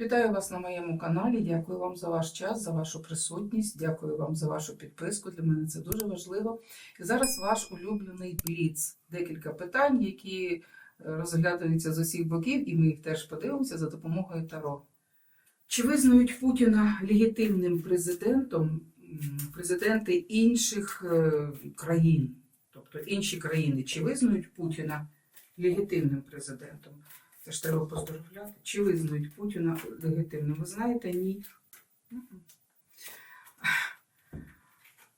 Вітаю вас на моєму каналі. Дякую вам за ваш час, за вашу присутність. Дякую вам за вашу підписку. Для мене це дуже важливо. І зараз ваш улюблений бліц. Декілька питань, які е, розглядаються з усіх боків, і ми їх теж подивимося за допомогою Таро. Чи визнають Путіна легітимним президентом президенти інших е, країн? Тобто інші країни, чи визнають Путіна легітимним президентом? Це ж треба поздоровляти. Чи визнають Путіна легітимним? Ви знаєте, ні.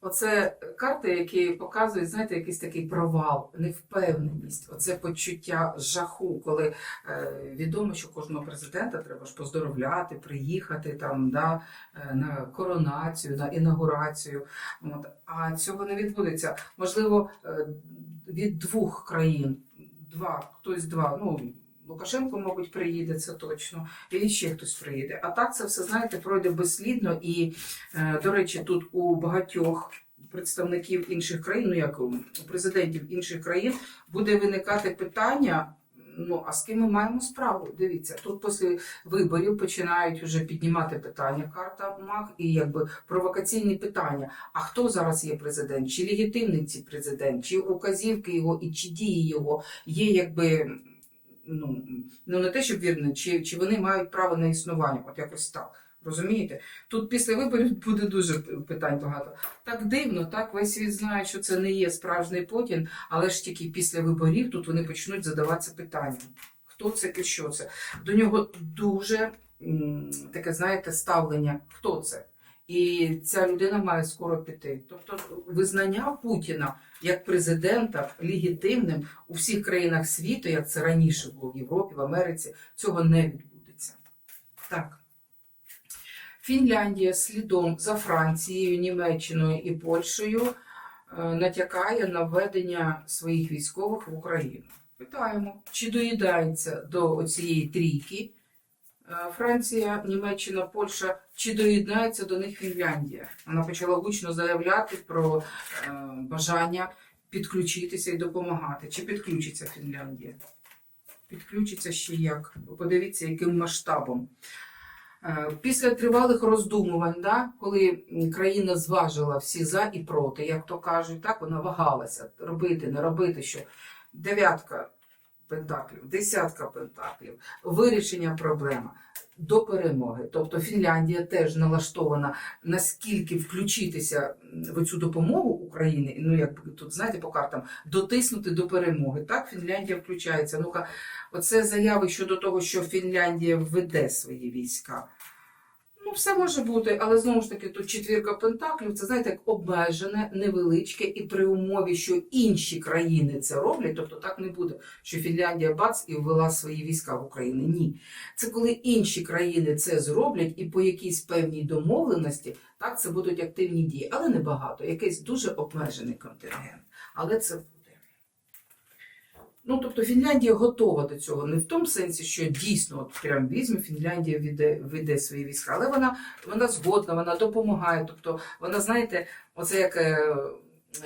Оце карти, які показують, знаєте, якийсь такий провал, невпевненість, оце почуття жаху, коли е, відомо, що кожного президента треба ж поздоровляти, приїхати там да, е, на коронацію, на інаугурацію. От. А цього не відбудеться. Можливо, е, від двох країн, два, хтось два, ну. Лукашенко, мабуть, приїде, це точно, і ще хтось приїде. А так це все, знаєте, пройде безслідно. І, е, до речі, тут у багатьох представників інших країн, ну як у президентів інших країн, буде виникати питання. Ну, а з ким ми маємо справу? Дивіться, тут після виборів починають вже піднімати питання карта МАГ і якби провокаційні питання. А хто зараз є президент? Чи легітимний цей президент, чи указівки його і чи дії його є якби ну, ну не те, щоб вірні, чи, чи вони мають право на існування, от якось так. Розумієте? Тут після виборів буде дуже питань багато. Так дивно, так весь світ знає, що це не є справжній Путін, але ж тільки після виборів тут вони почнуть задаватися питанням. Хто це і що це? До нього дуже таке, знаєте, ставлення, хто це? І ця людина має скоро піти. Тобто визнання Путіна як президента легітимним у всіх країнах світу, як це раніше було в Європі, в Америці, цього не відбудеться. Так. Фінляндія слідом за Францією, Німеччиною і Польщею е, натякає на введення своїх військових в Україну. Питаємо, чи доїдається до цієї трійки Франція, Німеччина, Польща, чи доєднається до них Фінляндія? Вона почала гучно заявляти про е, бажання підключитися і допомагати. Чи підключиться Фінляндія? Підключиться ще як? Подивіться, яким масштабом. Е, Після тривалих роздумувань, да, коли країна зважила всі за і проти, як то кажуть, так вона вагалася робити, не робити, що дев'ятка пентаклів, десятка пентаклів, вирішення проблеми до перемоги. Тобто Фінляндія теж налаштована наскільки включитися в цю допомогу України, ну як тут знаєте по картам, дотиснути до перемоги. Так, Фінляндія включається. Ну-ка, оце заяви щодо того, що Фінляндія введе свої війська. Ну, все може бути, але знову ж таки, тут четвірка пентаклів, це знаєте, як обмежене, невеличке, і при умові, що інші країни це роблять, тобто так не буде, що Фінляндія бац і ввела свої війська в Україну. Ні. Це коли інші країни це зроблять і по якійсь певній домовленості, так це будуть активні дії, але не багато, якийсь дуже обмежений контингент. Але це. Ну, тобто Фінляндія готова до цього, не в тому сенсі, що дійсно от прям візьме Фінляндія веде, веде свої війська, але вона, вона згодна, вона допомагає. Тобто, вона, знаєте, оце як е,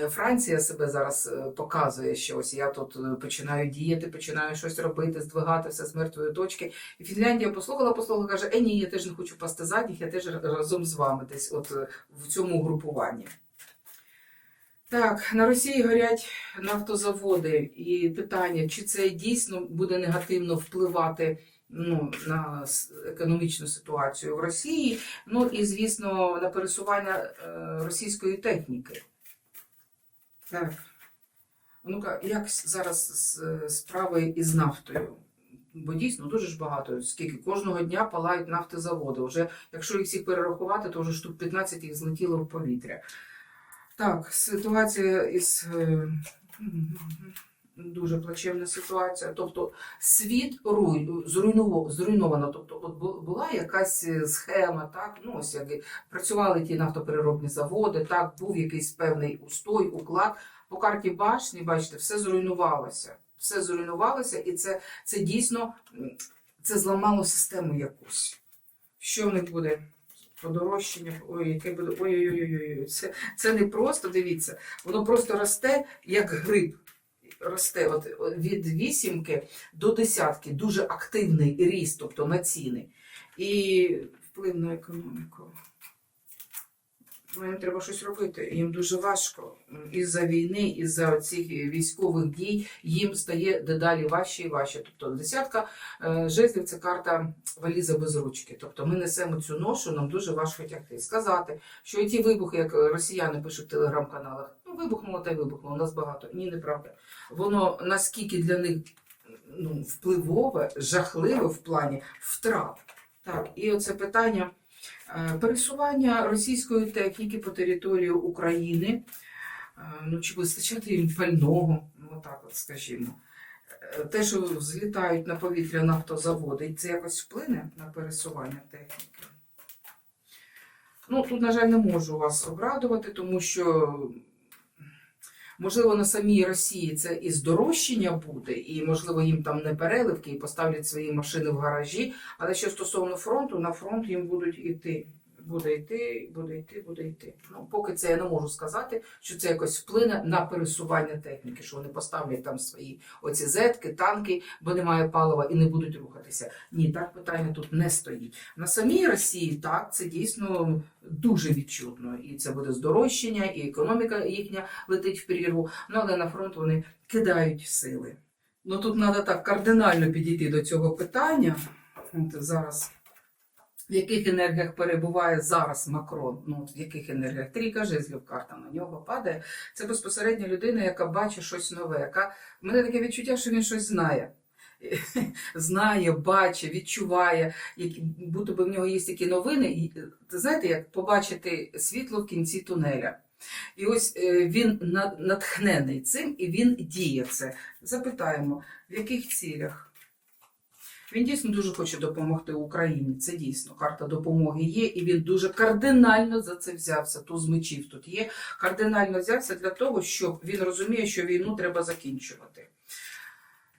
Франція себе зараз е, показує, що ось я тут е, починаю діяти, починаю щось робити, здвигати все з мертвої точки. І Фінляндія послухала, послухала, каже: Е, ні, я теж не хочу пасти задніх, я теж разом з вами десь от в цьому групуванні. Так, на Росії горять нафтозаводи, і питання, чи це дійсно буде негативно впливати ну, на економічну ситуацію в Росії, ну і, звісно, на пересування е, російської техніки. Так. Ну-ка, як зараз справи із нафтою? Бо дійсно дуже ж багато, скільки кожного дня палають нафтозаводи. Вже, якщо їх всіх перерахувати, то вже штук 15 їх злетіло в повітря. Так, ситуація із е, дуже плачевна ситуація. Тобто світ руй, зруйновано. Тобто, от була якась е, схема, так, ну ось як працювали ті нафтопереробні заводи, так, був якийсь певний устой, уклад. По карті башні, бачите, все зруйнувалося. Все зруйнувалося, і це, це дійсно це зламало систему якусь. Що в них буде? Подорожчання, ой, яке буде. Ой-ой-ой, це, це не просто, дивіться, воно просто росте як гриб. Росте от, від вісімки до десятки, дуже активний ріст, тобто на ціни. і вплив на економіку. Ну, Їм треба щось робити. Їм дуже важко. Із-за війни, із-за цих військових дій їм стає дедалі важче і важче. Тобто десятка е, жезлів це карта валіза без ручки. Тобто ми несемо цю ношу, нам дуже важко тягти. Сказати, що ті вибухи, як росіяни пишуть в телеграм-каналах, ну вибухнуло та й вибухнуло, у нас багато. Ні, неправда. Воно наскільки для них ну, впливове, жахливе в плані втрат. Так, і оце питання пересування російської техніки по території України. Е, Ну, чи вистачати їм пального, ну отак от скажімо. Е, Те, що злітають на повітря нафтозаводи, це якось вплине на пересування техніки. Ну, тут, на жаль, не можу вас обрадувати, тому що, можливо, на самій Росії це і здорожчання буде, і, можливо, їм там не переливки і поставлять свої машини в гаражі. Але що стосовно фронту, на фронт їм будуть йти. Буде йти, буде йти, буде йти. Ну, поки це я не можу сказати, що це якось вплине на пересування техніки, що вони поставлять там свої оці зетки, танки, бо немає палива і не будуть рухатися. Ні, так питання тут не стоїть. На самій Росії так, це дійсно дуже відчутно. І це буде здорожчання, і економіка їхня летить в прірву. Ну але на фронт вони кидають сили. Ну тут треба так кардинально підійти до цього питання. От зараз. В яких енергіях перебуває зараз Макрон? Ну, в яких енергіях? Трійка жезлів карта на нього падає. Це безпосередньо людина, яка бачить щось нове. Яка... У мене таке відчуття, що він щось знає. Знає, бачить, відчуває, які, будто би в нього є такі новини. І, знаєте, як побачити світло в кінці тунеля. І ось е, він натхнений цим і він діє це. Запитаємо, в яких цілях? Він дійсно дуже хоче допомогти Україні. Це дійсно карта допомоги є, і він дуже кардинально за це взявся. Туз мечів тут є. Кардинально взявся для того, щоб він розуміє, що війну треба закінчувати.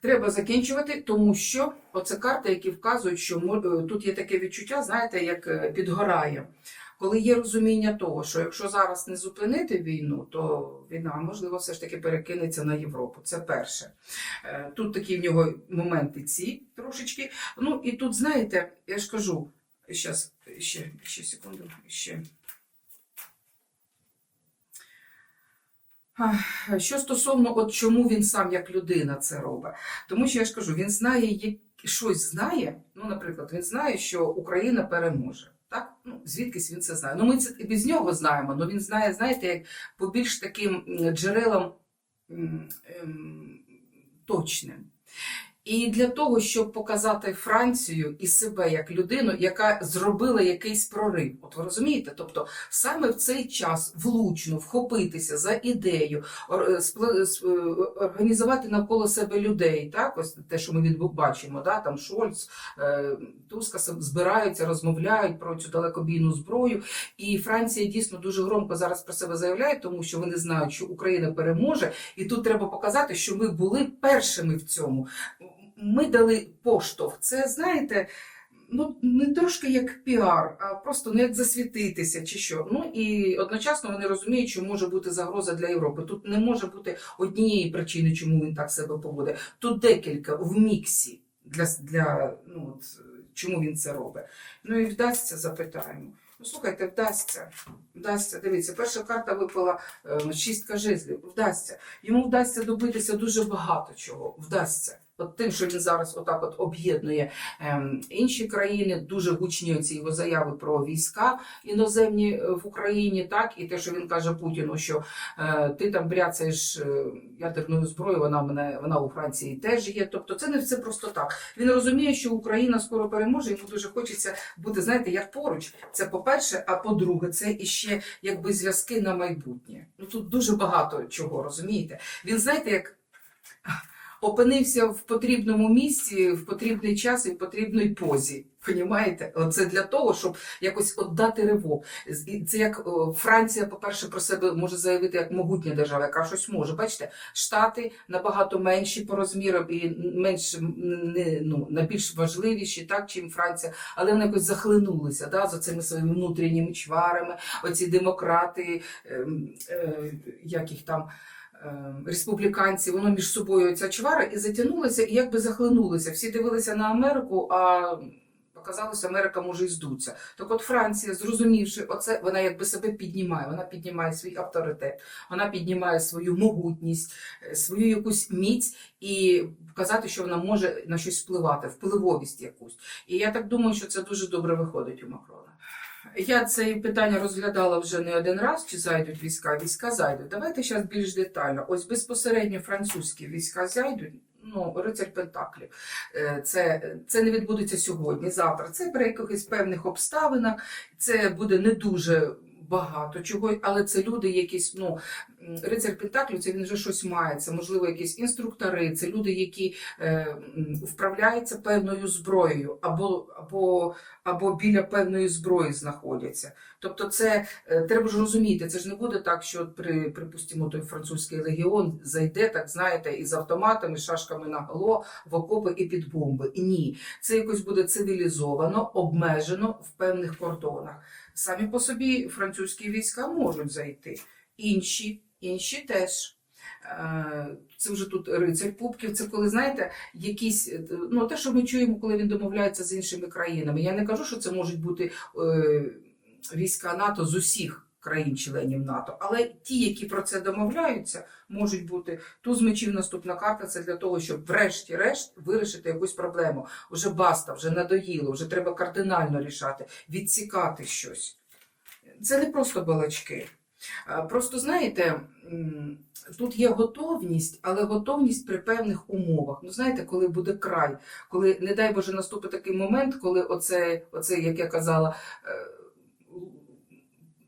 Треба закінчувати, тому що оце карти, які вказують, що е, тут є таке відчуття, знаєте, як е, підгорає. Коли є розуміння того, що якщо зараз не зупинити війну, то війна можливо все ж таки перекинеться на Європу. Це перше. Е, Тут такі в нього моменти ці трошечки. Ну і тут, знаєте, я ж кажу, щас, ще, ще секунду, ще. Що стосовно, от чому він сам як людина це робить? Тому що я ж кажу, він знає, як щось знає. Ну, наприклад, він знає, що Україна переможе. Ну, звідкись він це знає. Ну, ми це і без нього знаємо, але він знає, знаєте, як по більш таким джерелам ем, точним. І для того, щоб показати Францію і себе як людину, яка зробила якийсь прорив. От ви розумієте? Тобто саме в цей час влучно вхопитися за ідею, е, с- е, організувати навколо себе людей. Так, ось те, що ми бачимо, да? там Шольц, е, Туска збираються, розмовляють про цю далекобійну зброю. І Франція дійсно дуже громко зараз про себе заявляє, тому що вони знають, що Україна переможе, і тут треба показати, що ми були першими в цьому. Ми дали поштовх. Це знаєте. Ну, не трошки як піар, а просто не як засвітитися чи що. Ну і одночасно вони розуміють, що може бути загроза для Європи. Тут не може бути однієї причини, чому він так себе поводить. Тут декілька в міксі для, для ну, от, чому він це робить. Ну і вдасться, запитаємо. Ну, слухайте, вдасться. Вдасться. Дивіться, перша карта випала е, шістка жезлів. Вдасться. Йому вдасться добитися дуже багато чого. Вдасться. От тим, що він зараз отак от об'єднує ем, інші країни, дуже гучні ці його заяви про війська іноземні е, в Україні, так і те, що він каже Путіну, що е, ти там бряцаєш е, ядерною зброєю, вона мене вона у Франції теж є. Тобто, це не все просто так. Він розуміє, що Україна скоро переможе. Йому дуже хочеться бути, знаєте, як поруч. Це по-перше, а по-друге, це іще якби зв'язки на майбутнє. Ну тут дуже багато чого розумієте. Він знаєте, як опинився в потрібному місці, в потрібний час і в потрібній позі. Понімаєте? Це для того, щоб якось віддати ривок. Це як Франція, по-перше, про себе може заявити як могутня держава, яка щось може. Бачите, Штати набагато менші по розмірам і менш ну, на важливіші, так, чим Франція, але вони якось захлинулися да, за цими своїми внутрішніми чварами, оці демократи, ем, е, як їх там. Е, Республіканці, воно між собою ця чвара і затягнулося, і якби захлинулося. Всі дивилися на Америку, а Показалось, Америка може і здуться. Так от Франція, зрозумівши оце, вона якби себе піднімає, вона піднімає свій авторитет, вона піднімає свою могутність, е, свою якусь міць і показати, що вона може на щось впливати, впливовість якусь. І я так думаю, що це дуже добре виходить у Макрона. Я це питання розглядала вже не один раз, чи зайдуть війська. Війська зайдуть. Давайте зараз більш детально. Ось безпосередньо французькі війська зайдуть. Ну, рицар Пентаклів. Е, Це, це не відбудеться сьогодні, завтра. Це при якихось певних обставинах. Це буде не дуже багато чого, але це люди якісь, ну, рицар Пентаклів, це він вже щось має. Це, можливо, якісь інструктори, це люди, які е, вправляються певною зброєю, або, або, або біля певної зброї знаходяться. Тобто, це е, треба ж розуміти, це ж не буде так, що при, припустимо, той французький легіон зайде, так знаєте, із автоматами, шашками на голо, в окопи і під бомби. І ні, це якось буде цивілізовано, обмежено в певних кордонах. Самі по собі французькі війська можуть зайти, інші, інші теж. Е, Це вже тут рицарь Пупків. Це коли знаєте, якісь е, ну те, що ми чуємо, коли він домовляється з іншими країнами. Я не кажу, що це можуть бути е, війська НАТО з усіх країн-членів НАТО, але ті, які про це домовляються, можуть бути туз мечів. Наступна карта це для того, щоб врешті-решт вирішити якусь проблему. Уже баста, вже надоїло, вже треба кардинально рішати, відсікати щось. Це не просто балачки. А, Просто знаєте, тут є готовність, але готовність при певних умовах. Ну, знаєте, коли буде край, коли, не дай Боже, наступить такий момент, коли оце, оце як я казала, е,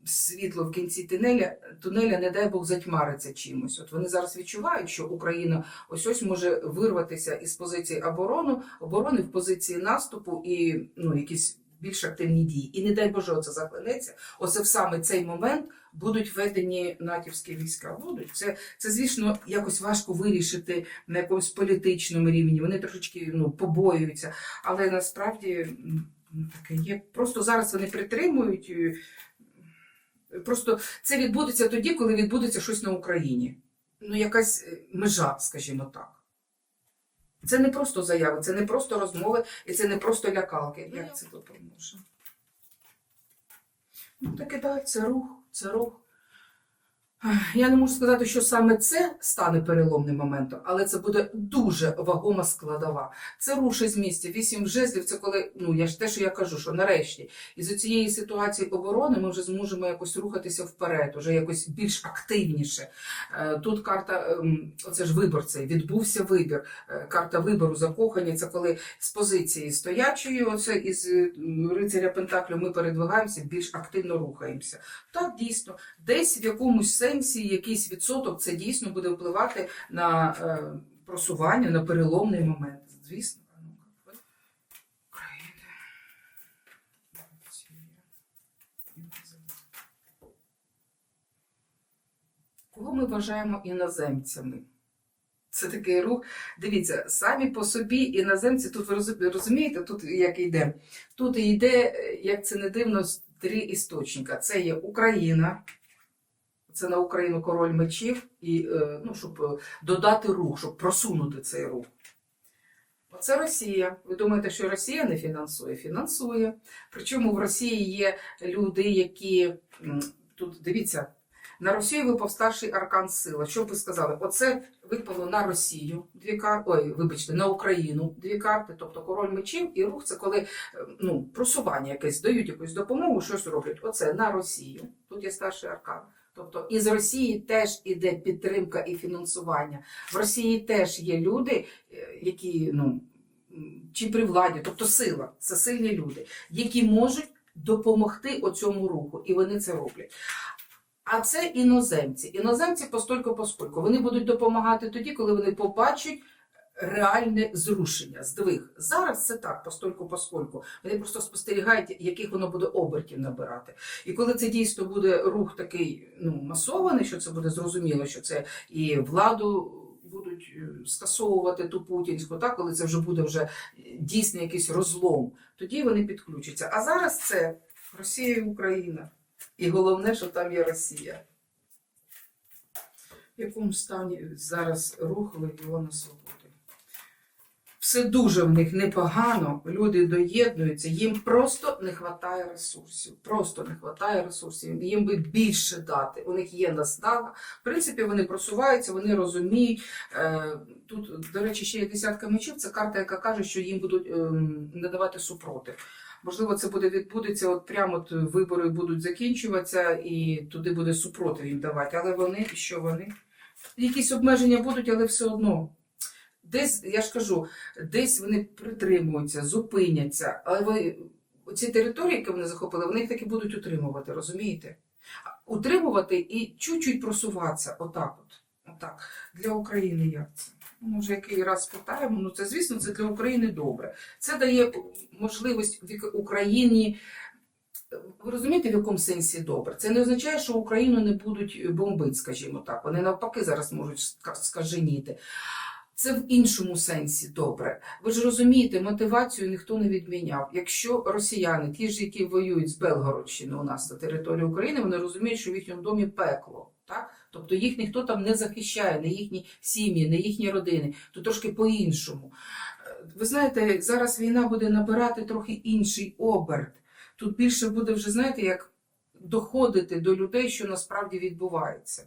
світло в кінці тунеля, тунеля, не дай Бог, затьмариться чимось. От вони зараз відчувають, що Україна ось ось може вирватися із позиції оборони, оборони в позиції наступу і ну, якісь більш активні дії. І не дай Боже, оце захлинеться. Оце в саме цей момент будуть введені натівські війська. Будуть. Це, це, звісно, якось важко вирішити на якомусь політичному рівні. Вони трошечки ну, побоюються, але насправді таке є. Просто зараз вони притримують. е, Просто це відбудеться тоді, коли відбудеться щось на Україні. Ну, якась е, межа, скажімо так. Це не просто заяви, це не просто розмови і це не просто лякалки. Як це допоможе? Ну, таки так, це рух, це рух. Я не можу сказати, що саме це стане переломним моментом, але це буде дуже вагома складова. Це рушить з місця. Вісім жезлів це коли, ну я ж те, що я кажу, що нарешті із цієї ситуації оборони ми вже зможемо якось рухатися вперед, уже якось більш активніше. Е, Тут карта, ем, оце ж вибор цей, відбувся вибір. Е, Карта вибору закохання це коли з позиції стоячої, оце із е, рицаря Пентаклю ми передвигаємося, більш активно рухаємося. Так, дійсно, десь в якомусь сенсі якийсь відсоток це дійсно буде впливати на е, просування, на переломний момент. Звісно. Кого ми вважаємо іноземцями? Це такий рух. Дивіться, самі по собі іноземці, тут ви розумієте, тут як йде. Тут йде, як це не дивно, три істочника. Це є Україна, це на Україну король мечів, і, е, ну, щоб е, додати рух, щоб просунути цей рух. Оце Росія. Ви думаєте, що Росія не фінансує? Фінансує. Причому в Росії є люди, які тут дивіться, на Росію випав старший аркан сила. Що б ви сказали? Оце випало на Росію дві карти. Ой, вибачте, на Україну дві карти, тобто король мечів і рух це коли е, ну, просування якесь дають якусь допомогу, щось роблять. Оце на Росію. Тут є старший аркан. Тобто із Росії теж іде підтримка і фінансування. В Росії теж є люди, е, які ну чи при владі, тобто сила, це сильні люди, які можуть допомогти оцьому руху, і вони це роблять. А це іноземці. Іноземці постольку поскольку. Вони будуть допомагати тоді, коли вони побачать реальне зрушення, здвиг. Зараз це так, постольку поскольку. Вони просто спостерігають, яких воно буде обертів набирати. І коли це дійсно буде рух такий ну, масований, що це буде зрозуміло, що це і владу будуть е, скасовувати ту путінську, так, коли це вже буде вже дійсно якийсь розлом, тоді вони підключаться. А зараз це Росія і Україна. І головне, що там є Росія. В якому стані зараз рух Легіона Свободи? Все дуже в них непогано, люди доєднуються, їм просто не вистачає ресурсів. Просто не вистачає ресурсів. Їм би більше дати. У них є наснага. В принципі, вони просуваються, вони розуміють. Е, Тут, до речі, ще є десятка мечів. Це карта, яка каже, що їм будуть ем, надавати супротив. Можливо, це буде відбудеться, от прямо вибори будуть закінчуватися, і туди буде супротив їм давати. Але вони, що вони? Якісь обмеження будуть, але все одно. Десь, я ж кажу, десь вони притримуються, зупиняться, але ви, ці території, які вони захопили, вони їх таки будуть утримувати, розумієте? Утримувати і чуть-чуть просуватися, отак от. Отак. Для України як це? Ну, Може, який раз спитаємо, ну це, звісно, це для України добре. Це дає можливість Україні. Ви розумієте, в якому сенсі добре? Це не означає, що Україну не будуть бомбити, скажімо так. Вони навпаки зараз можуть скаженіти. Це в іншому сенсі добре. Ви ж розумієте, мотивацію ніхто не відміняв. Якщо росіяни, ті ж, які воюють з Белгородщини у нас на території України, вони розуміють, що в їхньому домі пекло. Так? Тобто їх ніхто там не захищає, не їхні сім'ї, не їхні родини, то трошки по-іншому. Е, Ви знаєте, зараз війна буде набирати трохи інший оберт. Тут більше буде вже, знаєте, як доходити до людей, що насправді відбувається.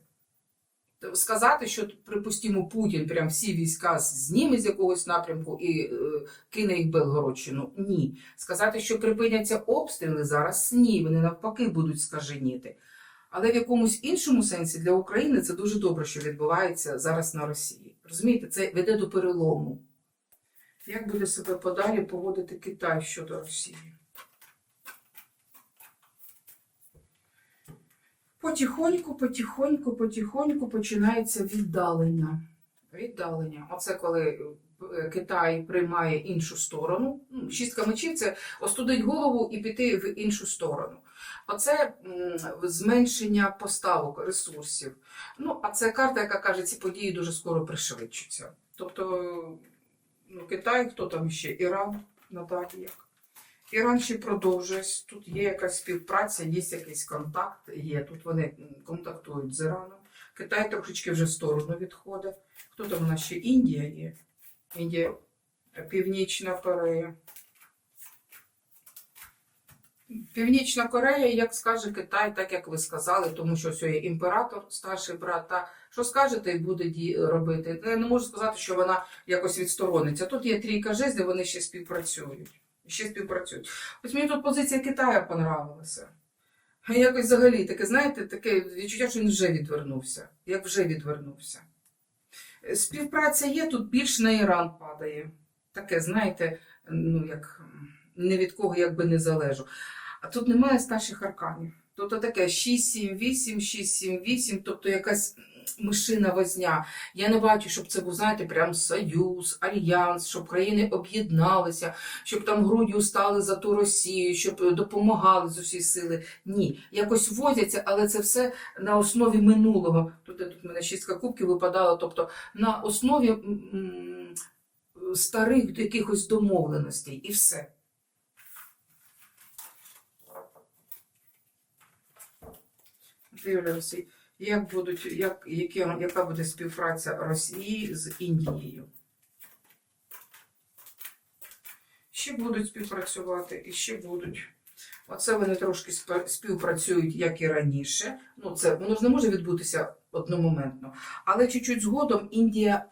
Сказати, що, припустимо, Путін прям всі війська зніме з якогось напрямку і е, кине їх Белгородщину. Ні. Сказати, що припиняться обстріли зараз ні, вони навпаки будуть скаженіти. Але в якомусь іншому сенсі для України це дуже добре, що відбувається зараз на Росії. Розумієте, це веде до перелому. Як буде себе подалі поводити Китай щодо Росії? Потихоньку, потихоньку, потихоньку починається віддалення. Віддалення. Оце коли е, Китай приймає іншу сторону. Ну, Шістка мечів це остудить голову і піти в іншу сторону. Оце зменшення поставок ресурсів. Ну, а це карта, яка каже, ці події дуже скоро пришвидшуються. Тобто, ну, Китай, хто там ще? Іран, надалі як. Іран ще продовжує. Тут є якась співпраця, є якийсь контакт, є. Тут вони контактують з Іраном. Китай трошечки вже в сторону відходить. Хто там у нас ще? Індія є. Індія, Північна Корея. Північна Корея, як скаже Китай, так як ви сказали, тому що ось є імператор, старший брат, та що скажете і буде робити. Я не можу сказати, що вона якось відсторониться. Тут є трійка жезлів, вони ще співпрацюють. Ще співпрацюють. Ось мені тут позиція Китаю понравилася. Якось взагалі таке, знаєте, таке відчуття, що він вже відвернувся. Як вже відвернувся. Співпраця є, тут більш на Іран падає. Таке, знаєте, ну як не від кого якби не залежу. А тут немає старших арканів. Тут таке 6, 7, 8, 6, 7, 8, тобто якась мишина возня. Я не бачу, щоб це був, знаєте, прям союз, альянс, щоб країни об'єдналися, щоб там грудью стали за ту Росію, щоб допомагали з усі сили. Ні, якось возяться, але це все на основі минулого. Тут, тут мене шістка кубків випадало, тобто на основі м, м, старих якихось домовленостей і все. Дивлюся, як будуть, як, які, яка буде співпраця Росії з Індією. Ще будуть співпрацювати і ще будуть. Оце вони трошки співпрацюють, як і раніше. Ну, це воно ж не може відбутися одномоментно. Але чуть-чуть згодом Індія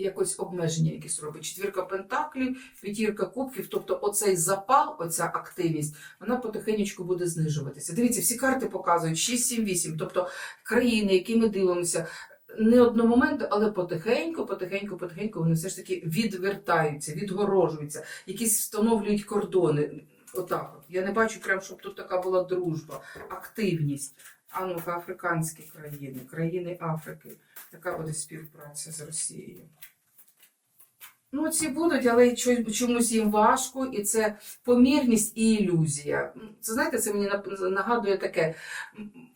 якось обмеження якісь робить. Четвірка пентаклів, п'ятірка кубків, тобто оцей запал, оця активність, вона потихеньку буде знижуватися. Дивіться, всі карти показують 6, 7, 8, тобто країни, які ми дивимося. Не одномоментно, але потихеньку, потихеньку, потихеньку вони все ж таки відвертаються, відгорожуються, якісь встановлюють кордони. Отак от. Я не бачу прям, щоб тут така була дружба, активність. А ну-ка, африканські країни, країни Африки. Яка буде співпраця з Росією? Ну, ці будуть, але чо- чомусь їм важко, і це помірність і ілюзія. Це знаєте, це мені нагадує таке: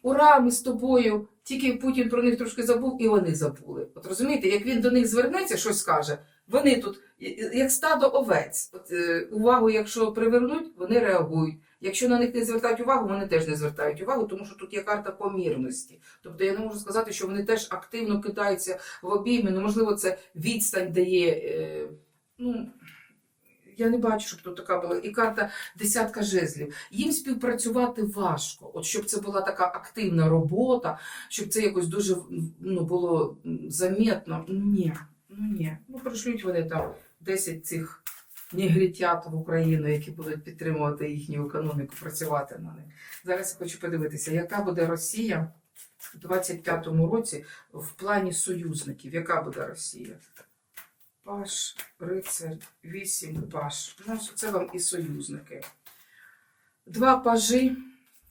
ура, ми з тобою. Тільки Путін про них трошки забув, і вони забули. От розумієте, як він до них звернеться, щось скаже, вони тут як стадо овець. От, е, увагу, якщо привернуть, вони реагують. Якщо на них не звертають увагу, вони теж не звертають увагу, тому що тут є карта помірності. Тобто я не можу сказати, що вони теж активно кидаються в обійми. Ну, можливо, це відстань дає е, ну. Я не бачу, щоб тут така була і карта десятка жезлів. Їм співпрацювати важко. От щоб це була така активна робота, щоб це якось дуже ну, було. Ну, Ні, ну ні. Ну пришлють вони там 10 цих негритят в Україну, які будуть підтримувати їхню економіку, працювати на них. Зараз я хочу подивитися, яка буде Росія у 25-му році в плані союзників. Яка буде Росія? Паш, рицар, вісім паш. Ну, це вам і союзники. Два пажі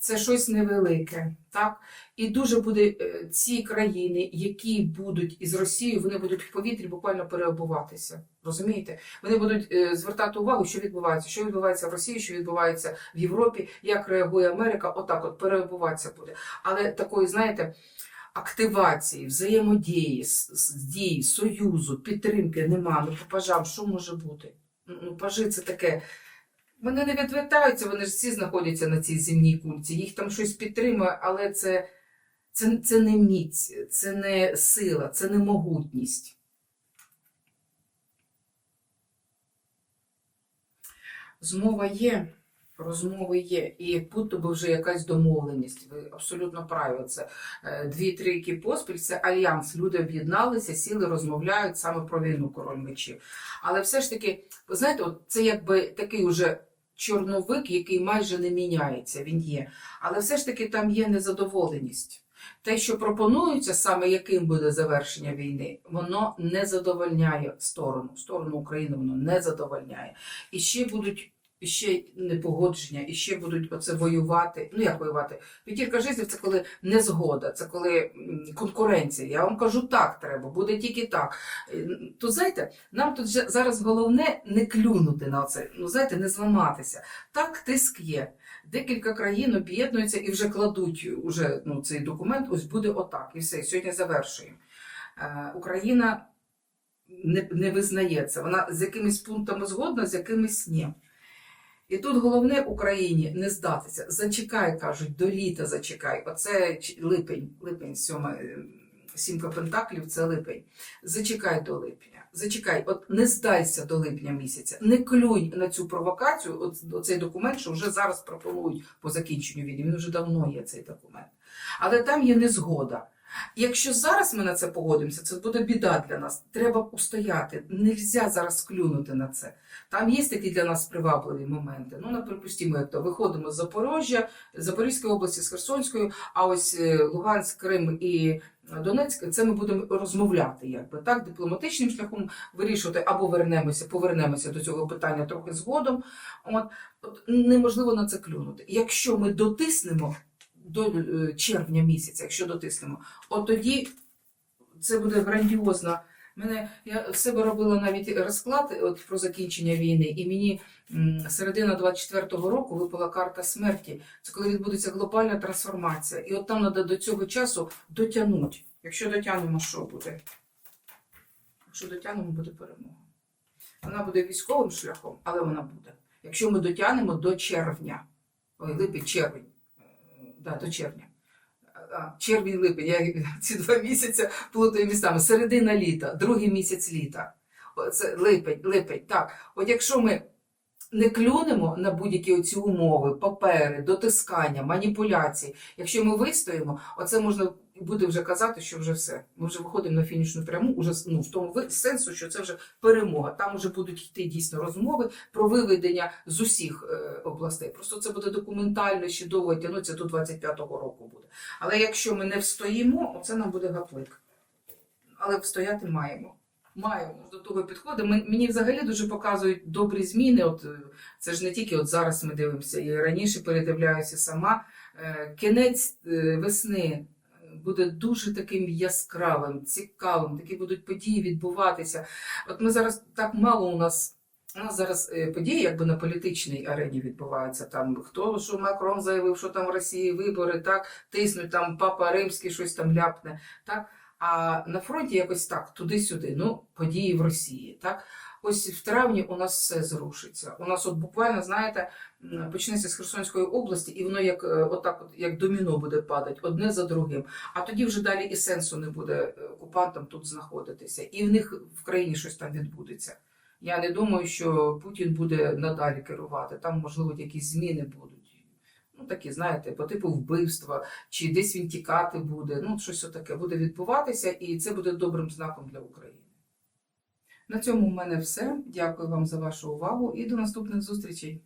це щось невелике, так? І дуже буде е, ці країни, які будуть із Росією, вони будуть в повітрі буквально переобуватися. Розумієте? Вони будуть е, звертати увагу, що відбувається, що відбувається в Росії, що відбувається в Європі, як реагує Америка, отак от переобуватися буде. Але такої, знаєте, активації, взаємодії, дій, союзу, підтримки нема. Ну, по пажам, що може бути? Ну, Ну, пажи це таке. Вони не відвертаються, вони ж всі знаходяться на цій земній кульці. Їх там щось підтримує, але це, це, це не міць, це не сила, це не могутність. Змова є, розмови є, і будто би вже якась домовленість. Ви абсолютно праві. Це е, дві трійки поспіль, це альянс. Люди об'єдналися, сіли, розмовляють саме про війну король мечів. Але все ж таки, ви знаєте, от це якби такий уже чорновик, який майже не міняється. Він є. Але все ж таки там є незадоволеність. Те, що пропонується, саме яким буде завершення війни, воно не задовольняє сторону. Сторону України воно не задовольняє. І ще будуть і ще непогодження, і ще будуть оце воювати. Ну як воювати? П'ятірка жезлів це коли незгода, це коли конкуренція. Я вам кажу, так треба, буде тільки так. Е, То знаєте, нам тут зараз головне не клюнути на це, ну знаєте, не зламатися. Так, тиск є. Декілька країн об'єднуються і вже кладуть уже, ну, цей документ, ось буде отак. І все, сьогодні завершуємо. Е, Україна не, не визнається. Вона з якимись пунктами згодна, з якимись ні. І тут головне Україні не здатися. Зачекай, кажуть, до літа зачекай. Оце липень, липень, сьома, е, сімка пентаклів це липень. Зачекай до липня. Зачекай, от не здайся до липня місяця, не клюнь на цю провокацію, от, оцей документ, що вже зараз пропонують по закінченню війни. Він вже давно є цей документ. Але там є незгода. Якщо зараз ми на це погодимося, це буде біда для нас. Треба устояти. Нельзя зараз клюнути на це. Там є такі для нас привабливі моменти. Ну, наприпустимо, як то виходимо з Запоріжжя, з Запорізької області, з Херсонської, а ось е, Луганськ, Крим і Донецьк, це ми будемо розмовляти, якби так, дипломатичним шляхом вирішувати, або вернемося, повернемося до цього питання трохи згодом. От, от неможливо на це клюнути. Якщо ми дотиснемо до е, червня місяця, якщо дотиснемо, от тоді це буде грандіозно. Мене я в себе робила навіть розклад от, про закінчення війни, і мені середина 24-го року випала карта смерті. Це коли відбудеться глобальна трансформація. І от там треба до цього часу дотягнути. Якщо дотягнемо, що буде? Якщо дотягнемо, буде перемога. Вона буде військовим шляхом, але вона буде. Якщо ми дотягнемо до червня, липень, червень, да, до червня. Червень, липень, я ці два місяці плутаю містами. Середина літа, другий місяць літа. Це липень, липень. Так, от якщо ми не клюнемо на будь-які оці умови, папери, дотискання, маніпуляції, якщо ми вистоїмо, оце можна буде вже казати, що вже все. Ми вже виходимо на фінішну пряму, уже ну, в тому сенсу, що це вже перемога. Там вже будуть йти дійсно розмови про виведення з усіх е, областей. Просто це буде документально ще довго тягнутися до 25-го року буде. Але якщо ми не встоїмо, оце нам буде гаплик. Але встояти маємо. Маємо до того підходимо. Мені взагалі дуже показують добрі зміни. От е, це ж не тільки от зараз ми дивимося, і раніше передивляюся сама. Е, Кінець е, весни буде дуже таким яскравим, цікавим. Такі будуть події відбуватися. От ми зараз так мало у нас. У нас зараз е, події якби на політичній арені відбуваються. Там хто що Макрон заявив, що там в Росії вибори, так тиснуть там Папа Римський щось там ляпне. Так а на фронті якось так, туди-сюди. Ну, події в Росії. Так, ось в травні у нас все зрушиться. У нас, от буквально, знаєте, почнеться з Херсонської області, і воно як е, отак, от як доміно буде падати одне за другим. А тоді вже далі і сенсу не буде е, окупантам тут знаходитися, і в них в країні щось там відбудеться. Я не думаю, що Путін буде надалі керувати. Там, можливо, якісь зміни будуть. Ну, такі, знаєте, по типу вбивства, чи десь він тікати буде. Ну, щось таке буде відбуватися, і це буде добрим знаком для України. На цьому в мене все. Дякую вам за вашу увагу і до наступних зустрічей.